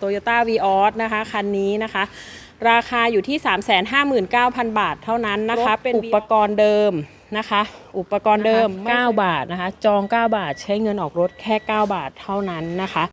Toyota v ีออสนะคะ คันนี้นะคะ ราคาอยู่ที่ 359,000 บาทเท่านั้นนะคะ เป็นอุปกรณ์เดิมนะคะ อุปกรณ์เดิม 9 บาทนะคะ จอง 9 บาท ใช้เงินออกรถแค่ 9 บาทเท่านั้นนะคะ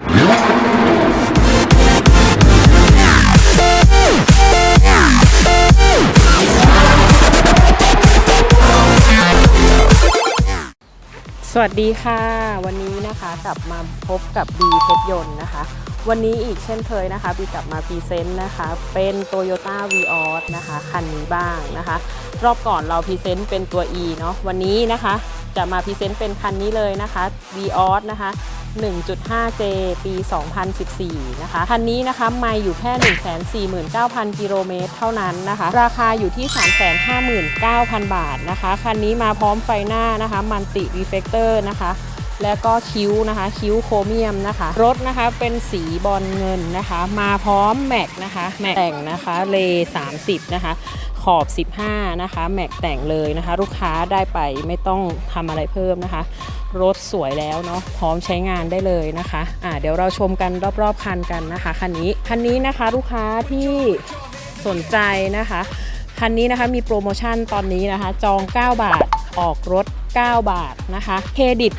สวัสดีค่ะ วันนี้นะคะกลับมาพบกับบีเพชรยนต์นะคะ วันนี้อีกเช่นเคยนะคะบีกลับมาพรีเซนต์นะคะเป็น Toyota v ีออสนะคะคันนี้บ้างนะคะ รอบก่อนเราพรีเซนต์เป็นตัว E เนาะวันนี้นะคะจะมาพรีเซนต์เป็นคันนี้เลยนะคะ v ีออสนะคะ 1.5J ปี 2014 นะคะ คันนี้นะคะไม่อยู่แค่ 149,000 กิโลเมตรเท่านั้นนะคะ ราคาอยู่ที่ 359,000 บาทนะคะ คันนี้มาพร้อมไฟหน้านะคะมันติรีเฟกเตอร์นะคะ แล้วก็คิ้วนะคะ คิ้วโครเมียมนะคะ รถนะคะเป็นสีบอลเงินนะคะ มาพร้อมแม็กนะคะแม็กแต่งนะคะเล30 นะคะ ขอบ 15 นะคะ แม็กแต่งเลยนะคะ ลูกค้าได้ไปไม่ต้องทำอะไรเพิ่มนะคะ รถสวยแล้วเนาะพร้อมใช้งานได้เลยนะคะอ่าเดี๋ยวเราชมกันรอบๆคันกันนะคะคันนี้คันนี้นะคะลูกค้าที่สนใจนะคะคันนี้นะคะมีโปรโมชั่นตอนนี้นะคะ จอง 9 บาทออกรถ 9 บาทนะคะเครดิต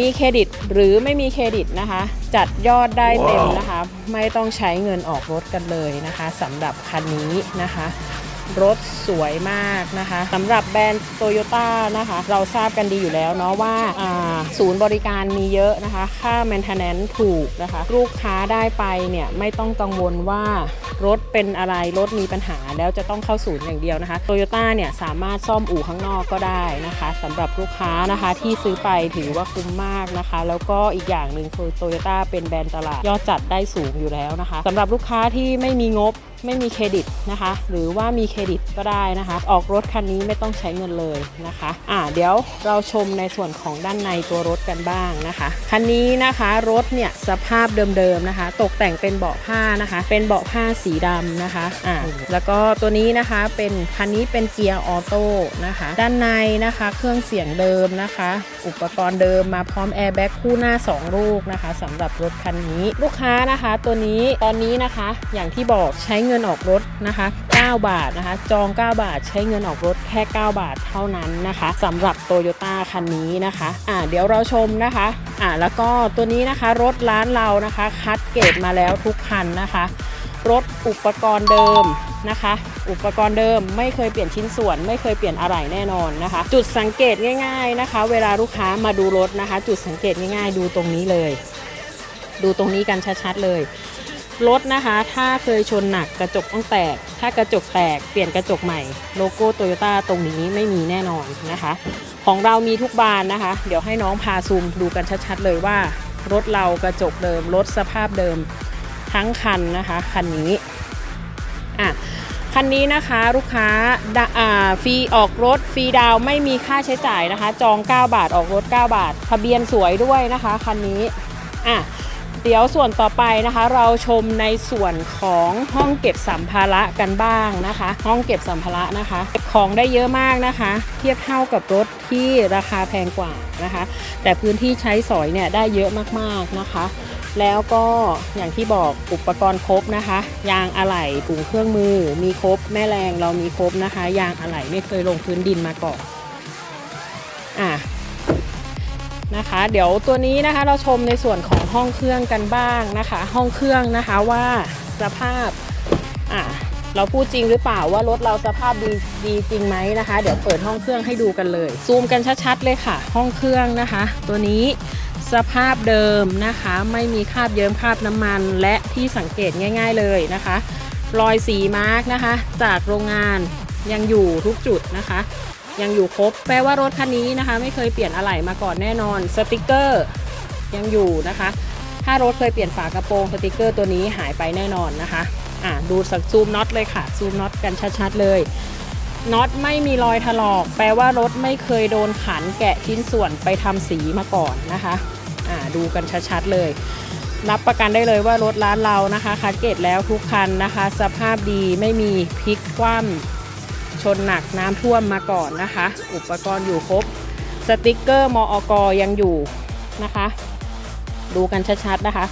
มีเครดิตหรือไม่มีเครดิตนะคะ จัดยอดได้เต็มนะคะ ไม่ต้องใช้เงินออกรถกันเลยนะคะสำหรับคันนี้นะคะ รถสวยมากนะคะสำหรับแบรนด์โตโยต้านะคะ เราทราบกันดีอยู่แล้วเนาะว่าศูนย์บริการมีเยอะนะคะ ค่า maintenance ถูกนะคะ ลูกค้าได้ไปเนี่ยไม่ต้องกังวลว่ารถเป็นอะไรรถมีปัญหาแล้วจะต้องเข้าศูนย์อย่างเดียวนะคะโตโยต้าเนี่ยสามารถซ่อมอู่ข้างนอกก็ได้นะคะสำหรับลูกค้านะคะที่ซื้อไปถือว่าคุ้มมากนะคะ แล้วก็อีกอย่างหนึ่งคือโตโยต้าเป็นแบรนด์ตลาดยอดจัดได้สูงอยู่แล้วนะคะสำหรับลูกค้าที่ไม่มีงบ ไม่มีเครดิตนะคะ หรือว่ามีเครดิตก็ได้นะคะ ออกรถคันนี้ไม่ต้องใช้เงินเลยนะคะอ่าเดี๋ยวเราชมในส่วนของด้านในตัวรถกันบ้างนะคะคันนี้นะคะรถเนี่ยสภาพเดิมๆนะคะ ตกแต่งเป็นเบาะผ้านะคะ เป็นเบาะผ้าสีดำนะคะอ่าแล้วก็ตัวนี้นะคะเป็นคันนี้เป็นเกียร์ออโต้นะคะ ด้านในนะคะเครื่องเสียงเดิมนะคะ อุปกรณ์เดิมมาพร้อมแอร์แบ็กคู่หน้า 2 ลูกนะคะสำหรับรถคันนี้ลูกค้านะคะ ตัวนี้ตอนนี้นะคะอย่างที่บอกใช้เงินงินออกรถนะคะ 9 บาทนะคะ จอง 9 บาท ใช้เงินออกรถแค่ 9 บาทเท่านั้นนะคะสำหรับโตโยต้าคันนี้นะคะอ่าเดี๋ยวเราชมนะคะอ่าแล้วก็ตัวนี้นะคะรถร้านเรานะคะ คัดเกรดมาแล้วทุกคันนะคะ รถอุปกรณ์เดิมนะคะ อุปกรณ์เดิมไม่เคยเปลี่ยนชิ้นส่วน ไม่เคยเปลี่ยนอะไรแน่นอนนะคะ จุดสังเกตง่ายๆนะคะ เวลาลูกค้ามาดูรถนะคะ จุดสังเกตง่ายๆ ดูตรงนี้เลย ดูตรงนี้กันชัดๆเลย รถนะคะ ถ้าเคยชนหนักกระจกต้องแตก ถ้ากระจกแตกเปลี่ยนกระจกใหม่ โลโก้โตโยต้าตรงนี้ไม่มีแน่นอนนะคะ ของเรามีทุกบานนะคะ เดี๋ยวให้น้องพาซูมดูกันชัดๆเลยว่า รถเรากระจกเดิม รถสภาพเดิมทั้งคันนะคะคันนี้อะคันนี้นะคะลูกค้าอ่าฟรีออกรถฟรีดาวไม่มีค่าใช้จ่ายนะคะ จอง 9 บาทออกรถ 9 บาท ทะเบียนสวยด้วยนะคะ คันนี้อะ เดี๋ยวส่วนต่อไปนะคะ เราชมในส่วนของห้องเก็บสัมภาระกันบ้างนะคะ ห้องเก็บสัมภาระนะคะเก็บของได้เยอะมากนะคะ เทียบเท่ากับรถที่ราคาแพงกว่านะคะ แต่พื้นที่ใช้สอยเนี่ยได้เยอะมากๆนะคะ แล้วก็อย่างที่บอกอุปกรณ์ครบนะคะ ยางอะไหล่ถุงเครื่องมือ มีครบแม่แรงเรามีครบนะคะ ยางอะไหล่ไม่เคยลงพื้นดินมาก่อนอะ นะคะ เดี๋ยวตัวนี้นะคะเราชมในส่วนของห้องเครื่องกันบ้างนะคะ ห้องเครื่องนะคะว่าสภาพอะเราพูดจริงหรือเปล่าว่ารถเราสภาพดีดีจริงไหมนะคะ เดี๋ยวเปิดห้องเครื่องให้ดูกันเลย ซูมกันชัดๆเลยค่ะ ห้องเครื่องนะคะ ตัวนี้สภาพเดิมนะคะ ไม่มีคราบเยิ้มคราบน้ำมัน และที่สังเกตง่าย ๆเลยนะคะ รอยสีมาร์กนะคะ จากโรงงานยังอยู่ทุกจุดนะคะ ยังอยู่ครบ แปลว่ารถคันนี้นะคะ ไม่เคยเปลี่ยนอะไหล่มาก่อนแน่นอน สติกเกอร์ยังอยู่นะคะ ถ้ารถเคยเปลี่ยนฝากระโปรงสติกเกอร์ตัวนี้หายไปแน่นอนนะคะอ่าดูสักซูมน็อตเลยค่ะ ซูมน็อตกันชัดๆเลยน็อตไม่มีรอยถลอก แปลว่ารถไม่เคยโดนขันแกะชิ้นส่วนไปทำสีมาก่อนนะคะอ่าดูกันชัดๆเลย รับประกันได้เลยว่ารถร้านเรานะคะคัดเกตแล้วทุกคันนะคะ สภาพดีไม่มีพลิกคว่ำ ชนหนักน้ำท่วมมาก่อนนะคะ อุปกรณ์อยู่ครบ สติกเกอร์มอกยังอยู่นะคะ ดูกันชัดๆนะคะ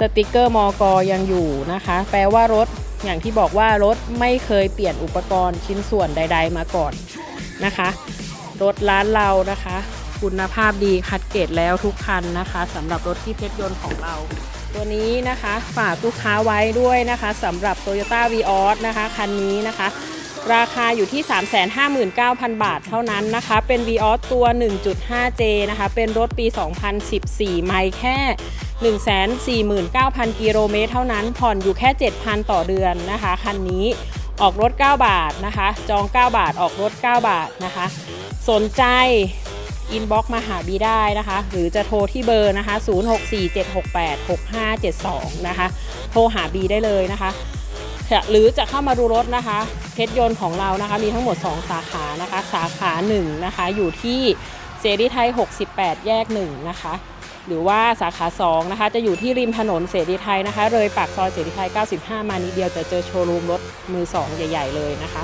สติกเกอร์มอกอยังอยู่นะคะ แปลว่ารถอย่างที่บอกว่ารถไม่เคยเปลี่ยนอุปกรณ์ชิ้นส่วนใด ๆ มาก่อนนะคะ รถร้านเรานะคะ คุณภาพดีคัดเกรดแล้วทุกคันนะคะสำหรับรถที่เพชรยนต์ของเราตัวนี้นะคะฝากลูกค้าไว้ด้วยนะคะสำหรับ Toyota v ีออสนะคะ คันนี้นะคะ ราคาอยู่ที่ 359,000 บาทเท่านั้นนะคะ เป็น v ีออสตัว 1.5J นะคะ เป็นรถปี 2014 ไม่แค่ 149,000 กิโลเมตรเท่านั้น ผ่อนอยู่แค่ 7,000 ต่อเดือนนะคะ คันนี้ออกรถ 9 บาทนะคะ จอง 9 บาท ออกรถ 9 บาทนะคะ สนใจอินบ็อกมาหาบีได้นะคะ หรือจะโทรที่เบอร์นะคะ 0647686572 นะคะ โทรหาบีได้เลยนะคะ หรือจะเข้ามาดูรถนะคะเพชรยนต์ของเรานะคะ มีทั้งหมด 2 สาขานะคะ สาขา1นะคะอยู่ที่เสรีไทย 68 แยก 1 นะคะ หรือว่าสาขา2นะคะจะอยู่ที่ริมถนนเสรีไทยนะคะ เลยปากซอยเสรีไทย 95 มานิดเดียวจะเจอโชว์รูมรถมือ 2 ใหญ่ ๆ เลยนะคะ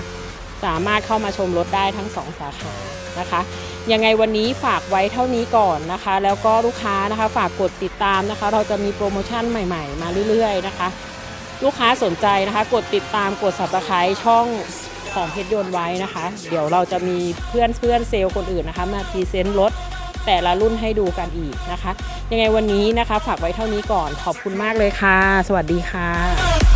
สามารถเข้ามาชมรถได้ทั้ง 2 สาขานะคะยังไงวันนี้ฝากไว้เท่านี้ก่อนนะคะ แล้วก็ลูกค้านะคะฝากกดติดตามนะคะ เราจะมีโปรโมชั่นใหม่ ๆ มาเรื่อย ๆ นะคะ ลูกค้าสนใจนะคะ กดติดตามกด subscribe ช่องของเพชรยนต์ไว้นะคะ เดี๋ยวเราจะมีเพื่อนเพื่อนเซลล์คนอื่นนะคะ มาพรีเซนต์รถแต่ละรุ่นให้ดูกันอีกนะคะ ยังไงวันนี้นะคะ ฝากไว้เท่านี้ก่อนขอบคุณมากเลยค่ะ สวัสดีค่ะ